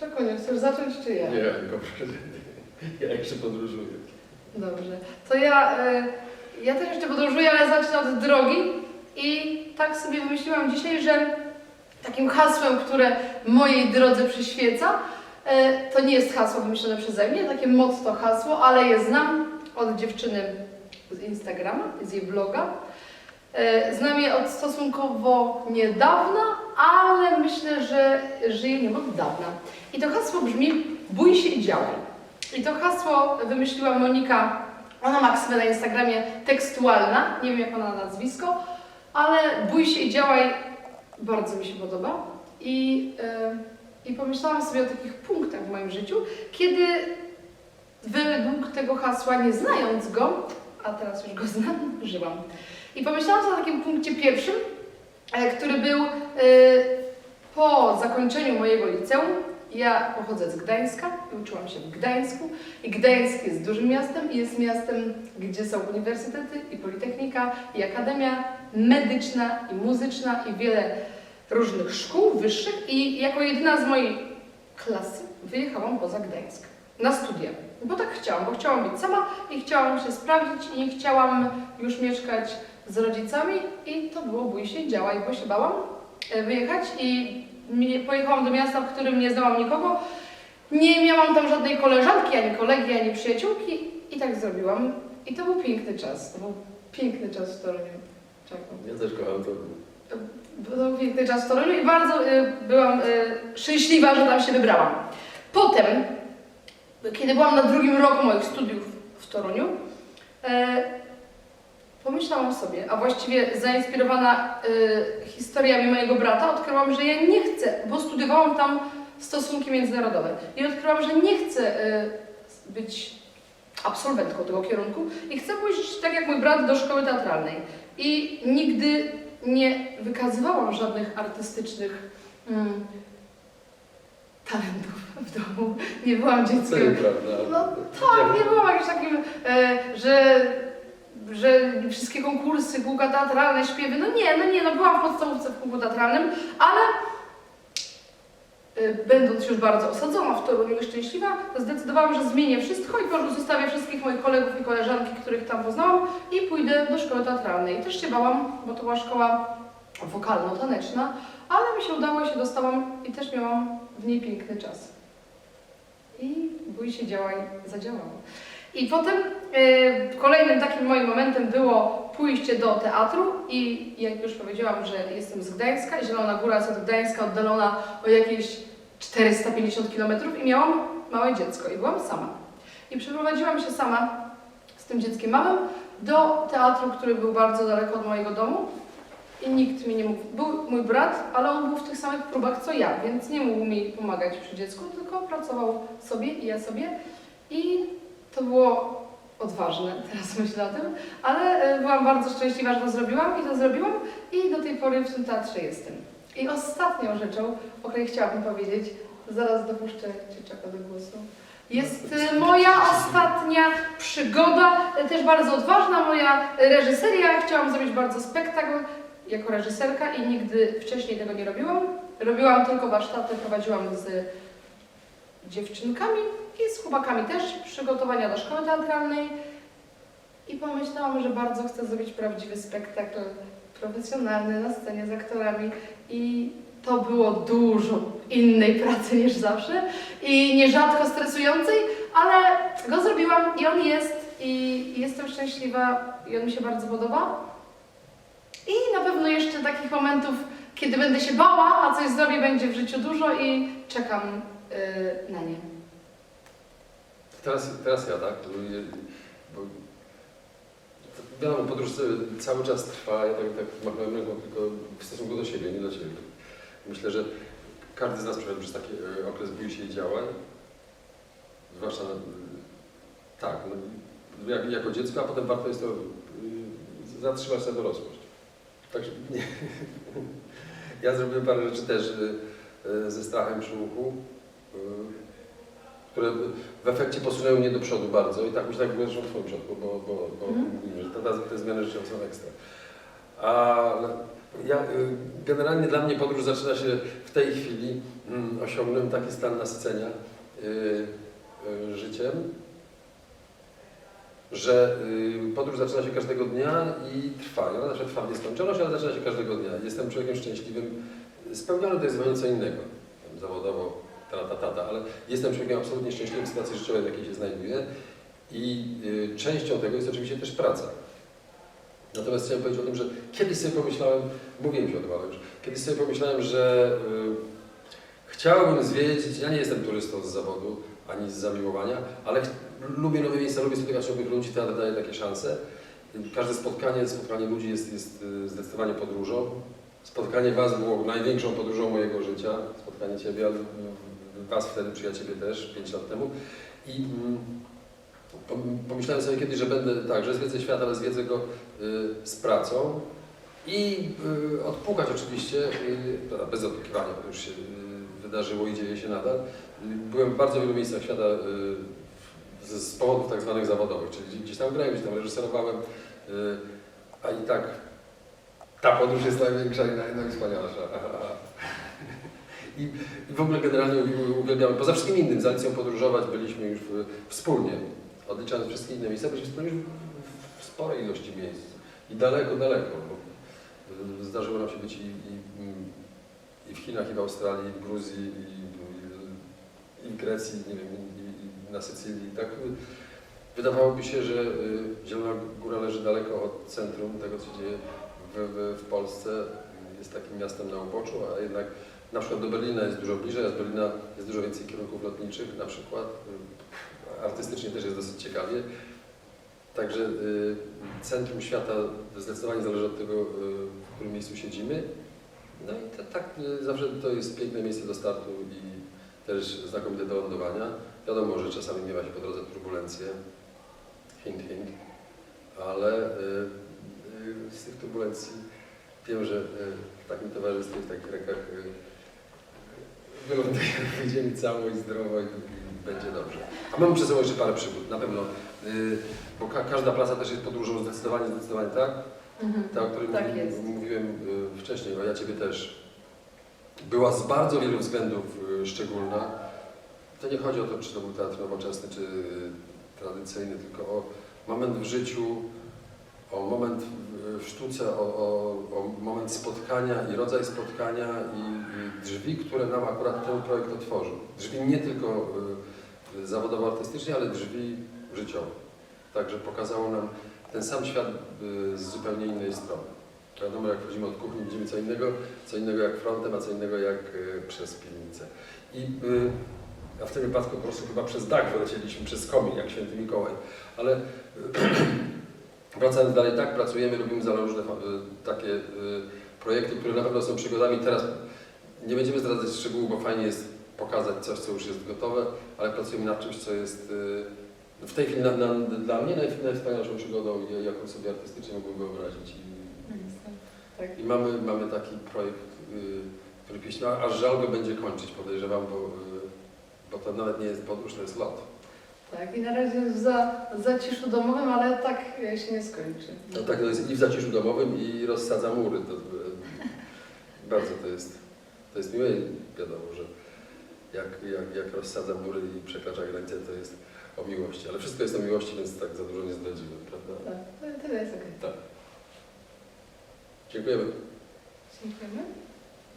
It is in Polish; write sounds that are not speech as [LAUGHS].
Czego nie chcesz zacząć, czy ja? Nie, tylko proszę. [LAUGHS] Ja jeszcze podróżuję. Dobrze. To ja, e, ja też jeszcze podróżuję, ale zacznę od drogi. I tak sobie wymyśliłam dzisiaj, że takim hasłem, które mojej drodze przyświeca, e, to nie jest hasło wymyślone przeze mnie, takie motto hasło, ale je znam od dziewczyny z Instagrama, z jej bloga. E, Znam je od stosunkowo niedawna, ale myślę, że żyję nim od dawna. I to hasło brzmi bój się i działaj. I to hasło wymyśliła Monika, ona ma ksywę na Instagramie tekstualna, nie wiem jak ona nazwisko, ale bój się i działaj bardzo mi się podoba. I, e, I pomyślałam sobie o takich punktach w moim życiu, kiedy według tego hasła, nie znając go, a teraz już go [LAUGHS] znam, żyłam. I pomyślałam sobie o takim punkcie pierwszym, e, który był e, po zakończeniu mojego liceum. Ja pochodzę z Gdańska uczyłam się w Gdańsku. I Gdańsk jest dużym miastem i jest miastem, gdzie są uniwersytety i politechnika i akademia medyczna i muzyczna i wiele różnych szkół wyższych. I jako jedyna z mojej klasy wyjechałam poza Gdańsk na studia. Bo tak chciałam, bo chciałam być sama i chciałam się sprawdzić i nie chciałam już mieszkać z rodzicami i to było bój się, działaj, bo się bałam e, wyjechać i pojechałam do miasta, w którym nie znałam nikogo. Nie miałam tam żadnej koleżanki, ani kolegi, ani przyjaciółki i tak zrobiłam. I to był piękny czas. To był piękny czas w Toruniu. Czekam. Ja też kocham to. Był piękny czas w Toruniu i bardzo y, byłam y, szczęśliwa, że tam się wybrałam. Potem, kiedy byłam na drugim roku moich studiów w Toruniu, e, pomyślałam sobie, a właściwie zainspirowana y, historiami mojego brata, odkryłam, że ja nie chcę, bo studiowałam tam stosunki międzynarodowe i odkryłam, że nie chcę y, być absolwentką tego kierunku i chcę pójść, tak jak mój brat, do szkoły teatralnej. I nigdy nie wykazywałam żadnych artystycznych mm, talentów w domu. Nie byłam dzieckiem. No tak, nie byłam jakimś takim, e, że, że wszystkie konkursy, kółka teatralne, śpiewy, no nie, no nie, no byłam w podstawówce w kółku teatralnym, ale e, będąc już bardzo osadzona w Toruniu i szczęśliwa, zdecydowałam, że zmienię wszystko i po prostu zostawię wszystkich moich kolegów i koleżanki, których tam poznałam i pójdę do szkoły teatralnej. I też się bałam, bo to była szkoła wokalno-taneczna, ale mi się udało, ja się dostałam i też miałam w niej piękny czas. I bój się, działaj, zadziałało. I potem e, kolejnym takim moim momentem było pójście do teatru i jak już powiedziałam, że jestem z Gdańska, Zielona Góra jest od Gdańska oddalona o jakieś 450 km i miałam małe dziecko i byłam sama. I przeprowadziłam się sama z tym dzieckiem małym do teatru, który był bardzo daleko od mojego domu i nikt mi nie mógł. Był mój brat, ale on był w tych samych próbach co ja, więc nie mógł mi pomagać przy dziecku, tylko pracował sobie i ja sobie. I to było odważne, teraz myślę o tym, ale e, byłam bardzo szczęśliwa, że to zrobiłam i to zrobiłam i do tej pory w tym teatrze jestem. I ostatnią rzeczą, o której chciałabym powiedzieć, zaraz dopuszczę Cieczaka do głosu, jest e, moja ostatnia przygoda, e, też bardzo odważna, moja reżyseria. Chciałam zrobić bardzo spektakl jako reżyserka i nigdy wcześniej tego nie robiłam. Robiłam tylko warsztaty, prowadziłam z dziewczynkami i z chłopakami też przygotowania do szkoły teatralnej. I pomyślałam, że bardzo chcę zrobić prawdziwy spektakl profesjonalny na scenie z aktorami. I to było dużo innej pracy niż zawsze i nierzadko stresującej, ale go zrobiłam i on jest. I jestem szczęśliwa i on mi się bardzo podoba. I na pewno jeszcze takich momentów, kiedy będę się bała, a coś zrobię, będzie w życiu dużo i czekam na nie. Teraz, teraz ja, tak? Bo, wiadomo, podróż cały czas trwa, ja tak, tak machałem ręką tylko w stosunku do siebie, nie do siebie. Myślę, że każdy z nas przechodzi przez taki e, okres bój się i działań. Zwłaszcza, tak, no, jak, jako dziecko, a potem warto jest to y, zatrzymać na dorosłość. Także nie. [LAUGHS] Ja zrobiłem parę rzeczy też y, y, ze strachem przy uchu, y, które w efekcie posunęły mnie do przodu bardzo i tak myślę, jak zresztą w Twoim przypadku, bo, bo, bo Mhm. mówimy, że te, te zmiany życiowe są ekstra. A Ja, y, generalnie dla mnie podróż zaczyna się w tej chwili. Mm, Osiągnąłem taki stan nasycenia y, y, życiem, że y, podróż zaczyna się każdego dnia i trwa. I Ona zawsze trwa w nieskończoność, ale zaczyna się każdego dnia. Jestem człowiekiem szczęśliwym. Spełniony to jest zupełnie co innego. Zawodowo, tata, tata, ale jestem człowiekiem absolutnie szczęśliwym w sytuacji życiowej, w jakiej się znajduję. I y, częścią tego jest oczywiście też praca. Natomiast chciałem powiedzieć o tym, że kiedyś sobie pomyślałem, mówiłem się o tym, ale już, kiedyś sobie pomyślałem, że y, chciałbym zwiedzić, ja nie jestem turystą z zawodu, ani z zamiłowania, ale lubię nowe miejsca, lubię spotykać nowych ludzi, teatr daje takie szanse. Każde spotkanie, spotkanie ludzi jest, jest y, zdecydowanie podróżą. Spotkanie Was było największą podróżą mojego życia, spotkanie Ciebie, y, Was wtedy, przy ja Ciebie też, 5 lat temu. I mm, pom- pomyślałem sobie kiedyś, że będę tak, że zwiedzę świat, ale zwiedzę go y, z pracą i y, odpukać oczywiście, y, bez odpukiwania, bo już się wydarzyło i dzieje się nadal. Byłem w bardzo wielu miejscach świata z, powodów tak zwanych zawodowych, czyli gdzieś tam grałem, gdzieś tam reżyserowałem, a i tak ta podróż jest największa i naj, najwspanialsza. [LAUGHS] I, I w ogóle generalnie uwielbiamy, poza wszystkim innym, z Alicją podróżować byliśmy już w, wspólnie, odliczając wszystkie inne miejsca, byliśmy wspólnie już w, w sporej ilości miejsc. I daleko, daleko. Bo y, zdarzyło nam się być i, i, i w Chinach, i w Australii, i w Gruzji, i, i, i w Grecji, nie wiem, i, i na Sycylii. Tak y, wydawałoby się, że y, Zielona Góra leży daleko od centrum tego, co dzieje w, w, w Polsce. Jest takim miastem na uboczu, a jednak na przykład do Berlina jest dużo bliżej, a z Berlina jest dużo więcej kierunków lotniczych na przykład. Y, Artystycznie też jest dosyć ciekawie. Także y, centrum świata zdecydowanie zależy od tego, y, w którym miejscu siedzimy. No i to, tak zawsze to jest piękne miejsce do startu i też znakomite do lądowania. Wiadomo, że czasami miewa się po drodze turbulencje, hint, hint, ale z tych turbulencji wiem, że w takim towarzystwie, w takich rękach [LAUGHS] y, wylądujemy, wyjdziemy cało i zdrowo i, będzie dobrze. A mamy przed sobą jeszcze parę przygód, na pewno, y, bo ka każda praca też jest podróżą zdecydowanie, zdecydowanie tak. Mhm. Ta, o której Tak mówi- jest. mówiłem y, wcześniej, a ja Ciebie też. Była z bardzo wielu względów y, szczególna. To nie chodzi o to, czy to był teatr nowoczesny, czy tradycyjny, tylko o moment w życiu, o moment w- sztuce, o, o, o moment spotkania i rodzaj spotkania i, i drzwi, które nam akurat ten projekt otworzył. Drzwi nie tylko y, zawodowo-artystycznie, ale drzwi życiowe. Także pokazało nam ten sam świat y, z zupełnie innej strony. Wiadomo, jak wchodzimy od kuchni, widzimy co innego, co innego jak frontem, a co innego jak y, przez piwnicę. I, y, a w tym wypadku po prostu chyba przez dach wylecieliśmy, przez komin, jak święty Mikołaj. Ale y, [CLEARS THROAT] wracając dalej, tak, pracujemy, robimy za różne y, takie y, projekty, które na pewno są przygodami. Teraz nie będziemy zdradzać szczegółów, bo fajnie jest pokazać coś, co już jest gotowe, ale pracujemy nad czymś, co jest y, w tej chwili na, na, dla mnie naj- najwspanialszą przygodą, jaką sobie artystycznie mógłbym wyobrazić. I, Tak. i mamy, mamy taki projekt, który pieśni, a aż żal go będzie kończyć, podejrzewam, bo, bo to nawet nie jest podróż, to jest lot. Tak, i na razie jest w za, zaciszu domowym, ale tak e, się nie skończy. No tak, to jest i w zaciszu domowym i rozsadza mury. To, y, bardzo to jest, to jest miłe wiadomo, że jak, jak, jak rozsadza mury i przekracza granice, to jest o miłości. Ale wszystko jest o miłości, więc tak za dużo nie zdradziłem, prawda? Tak, to, to jest okej. Tak. Dziękujemy. Dziękujemy.